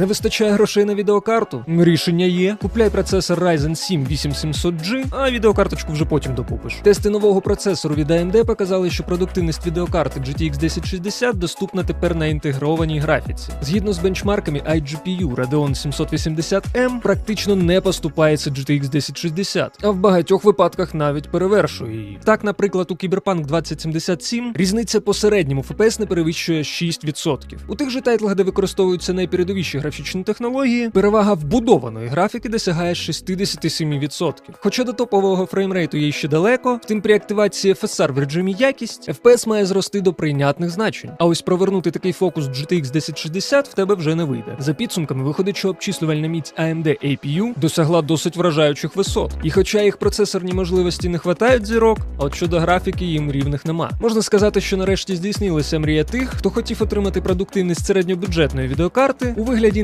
Не вистачає грошей на відеокарту? Рішення є. Купляй процесор Ryzen 7 8700G, а відеокарточку вже потім докупиш. Тести нового процесору від AMD показали, що продуктивність відеокарти GTX 1060 доступна тепер на інтегрованій графіці. Згідно з бенчмарками iGPU Radeon 780M практично не поступається GTX 1060, а в багатьох випадках навіть перевершує її. Так, наприклад, у Cyberpunk 2077 різниця по середньому FPS не перевищує 6%. У тих же тайтлах, де використовуються найпередовіші графічні технології, перевага вбудованої графіки досягає 67%. Хоча до топового фреймрейту є ще далеко, втім при активації FSR в режимі якість FPS має зрости до прийнятних значень. А ось провернути такий фокус GTX 1060 в тебе вже не вийде. За підсумками виходить, що обчислювальна міць AMD APU досягла досить вражаючих висот. І хоча їх процесорні можливості не хватають зірок, а от щодо графіки їм рівних нема. Можна сказати, що нарешті здійснилася мрія тих, хто хотів отримати продуктивність середньобюджетної відеокарти у вигляді